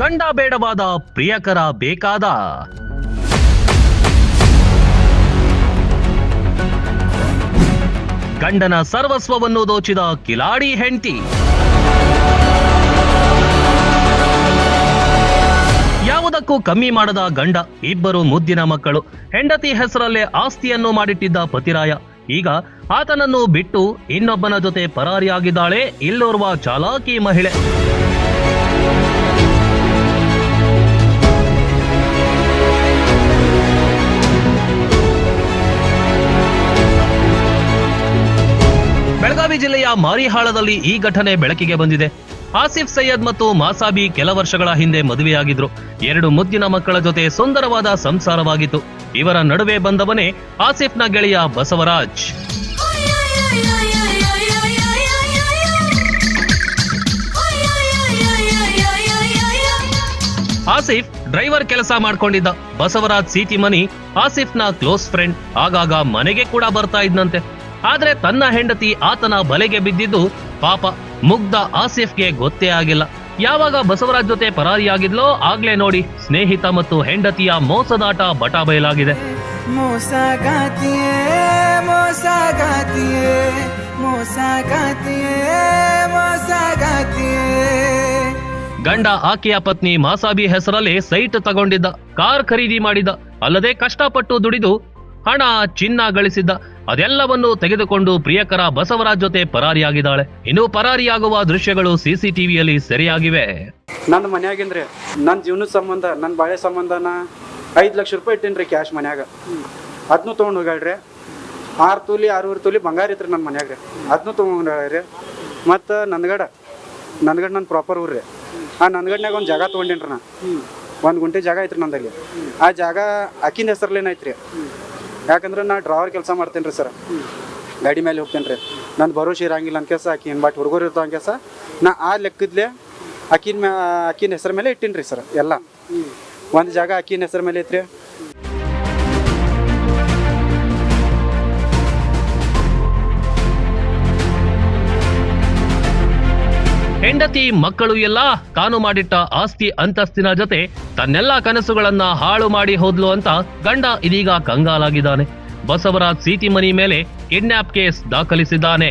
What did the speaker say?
ಗಂಡ ಬೇಡವಾದ ಪ್ರಿಯಕರ ಬೇಕಾದ. ಗಂಡನ ಸರ್ವಸ್ವವನ್ನು ದೋಚಿದ ಕಿಲಾಡಿ ಹೆಂಡತಿ. ಯಾವುದಕ್ಕೂ ಕಮ್ಮಿ ಮಾಡದ ಗಂಡ, ಇಬ್ಬರು ಮುದ್ದಿನ ಮಕ್ಕಳು. ಹೆಂಡತಿ ಹೆಸರಲ್ಲೇ ಆಸ್ತಿಯನ್ನು ಮಾಡಿಟ್ಟಿದ್ದ ಪತಿರಾಯ. ಈಗ ಆತನನ್ನು ಬಿಟ್ಟು ಇನ್ನೊಬ್ಬನ ಜೊತೆ ಪರಾರಿಯಾಗಿದ್ದಾಳೆ, ಇಲ್ಲೋರ್ವ ಚಾಲಾಕಿ ಮಹಿಳೆ. ಬೆಳಗಾವಿ ಜಿಲ್ಲೆಯ ಮಾರಿಹಾಳದಲ್ಲಿ ಈ ಘಟನೆ ಬೆಳಕಿಗೆ ಬಂದಿದೆ. ಆಸಿಫ್ ಸೈಯದ್ ಮತ್ತು ಮಾಸಾಬಿ ಕೆಲ ವರ್ಷಗಳ ಹಿಂದೆ ಮದುವೆಯಾಗಿದ್ರು. ಎರಡು ಮುದ್ದಿನ ಮಕ್ಕಳ ಜೊತೆ ಸುಂದರವಾದ ಸಂಸಾರವಾಗಿತ್ತು. ಇವರ ನಡುವೆ ಬಂದವನೇ ಆಸಿಫ್ನ ಗೆಳೆಯ ಬಸವರಾಜ್. ಆಸಿಫ್ ಡ್ರೈವರ್ ಕೆಲಸ ಮಾಡ್ಕೊಂಡಿದ್ದ. ಬಸವರಾಜ್ ಸೀತಿಮನಿ ಆಸಿಫ್ನ ಕ್ಲೋಸ್ ಫ್ರೆಂಡ್. ಆಗಾಗ ಮನೆಗೆ ಕೂಡ ಬರ್ತಾ ಇದ್ನಂತೆ. ಆದ್ರೆ ತನ್ನ ಹೆಂಡತಿ ಆತನ ಬಲೆಗೆ ಬಿದ್ದಿದ್ದು ಪಾಪ ಮುಗ್ಧ ಆಸಿಫ್ಗೆ ಗೊತ್ತೇ ಆಗಿಲ್ಲ. ಯಾವಾಗ ಬಸವರಾಜ್ ಜೊತೆ ಪರಾರಿಯಾಗಿದ್ಲೋ ಆಗ್ಲೇ ನೋಡಿ ಸ್ನೇಹಿತ ಮತ್ತು ಹೆಂಡತಿಯ ಮೋಸದಾಟ ಬಟ ಬಯಲಾಗಿದೆ ಗಂಡ ಆಕೆಯ ಪತ್ನಿ ಮಾಸಾಬಿ ಹೆಸರಲ್ಲಿ ಸೈಟ್ ತಗೊಂಡಿದ್ದ ಕಾರ್ ಖರೀದಿ ಮಾಡಿದ ಅಲ್ಲದೆ ಕಷ್ಟಪಟ್ಟು ದುಡಿದು ಹಣ ಚಿನ್ನ ಗಳಿಸಿದ್ದ ಅದೆಲ್ಲವನ್ನು ತೆಗೆದುಕೊಂಡು ಪ್ರಿಯಕರ ಬಸವರಾಜ್ ಜೊತೆ ಪರಾರಿಯಾಗಿದ್ದಾಳೆ. ಇನ್ನು ಪರಾರಿಯಾಗುವ ದೃಶ್ಯಗಳು ಸಿಸಿಟಿವಿಯಲ್ಲಿ ಸೆರೆಯಾಗಿವೆ. ನನ್ನ ಮನೆಯಾಗಿಂದ್ರೆ ನನ್ನ ಜೀವನದ ಸಂಬಂಧ ನನ್ನ ಬಾಳೆ ಸಂಬಂಧನ ಐದು ಲಕ್ಷ ರೂಪಾಯಿ ಇಟ್ಟಿನ್ರಿ ಕ್ಯಾಶ್ ಮನ್ಯಾಗ. ಅದನ್ನೂ ತೊಗೊಂಡು ಹೋಗ್ಯಾಳ್ರಿ. ಆರು ತೊಲಿ ಆರೂರು ತೊಲಿ ಬಂಗಾರ ಇತ್ತು ನನ್ನ ಮನ್ಯಾಗ ರೀ ಅದನ್ನೂ ತೊಗೊಂಡ್ರಿ ಮತ್ತು ನಂದಗಡ ನಂದಗಡ ನನ್ನ ಪ್ರಾಪರ್ ಊರ್ರಿ. ಆ ನಂದಗಡ್ನಾಗ ಒಂದು ಜಾಗ ತೊಗೊಂಡೇನ್ರಿ ನಾ. ಒಂದು ಗುಂಟೆ ಜಾಗ ಐತ್ರಿ ನಂದಲ್ಲಿ. ಆ ಜಾಗ ಅಕ್ಕಿನ ಹೆಸರ್ಲೇನ ಐತ್ರಿ. ಯಾಕಂದ್ರೆ ನಾ ಡ್ರೈವರ್ ಕೆಲಸ ಮಾಡ್ತೇನೆ ರೀ ಸರ್. ಗಾಡಿ ಮೇಲೆ ಹೋಗ್ತೇನೆ ರೀ ನನ್ನ ಭರೋಸೆ ಇರಂಗಿಲ್ಲ ಅನ್ಕೆಸ ಆಕಿನ ಬಟ್ ಹುಡುಗರು ಇರ್ತಾವ ಅನ್ಕೆಸ ನಾ ಆ ಲೆಕ್ಕದ್ಲೆ ಆಕಿನ ಮ್ಯಾ ಅಕ್ಕಿನ ಹೆಸರು ಮೇಲೆ ಇಟ್ಟೀನಿ ರೀ ಸರ್, ಎಲ್ಲ. ಒಂದು ಜಾಗ ಆಕಿನ ಹೆಸರು ಮೇಲೆ ಐತ್ರಿ. ಹೆಂಡತಿ, ಮಕ್ಕಳು ಎಲ್ಲ ತಾನು ಮಾಡಿಟ್ಟ ಆಸ್ತಿ ಅಂತಸ್ತಿನ ಜೊತೆ ತನ್ನೆಲ್ಲ ಕನಸುಗಳನ್ನ ಹಾಳು ಮಾಡಿ ಹೋದ್ಲು ಅಂತ ಗಂಡ ಇದೀಗ ಕಂಗಾಲಾಗಿದ್ದಾನೆ. ಬಸವರಾಜ್ ಸೀತಿ ಮನಿ ಮೇಲೆ ಕಿಡ್ನಾಪ್ ಕೇಸ್ ದಾಖಲಿಸಿದ್ದಾನೆ.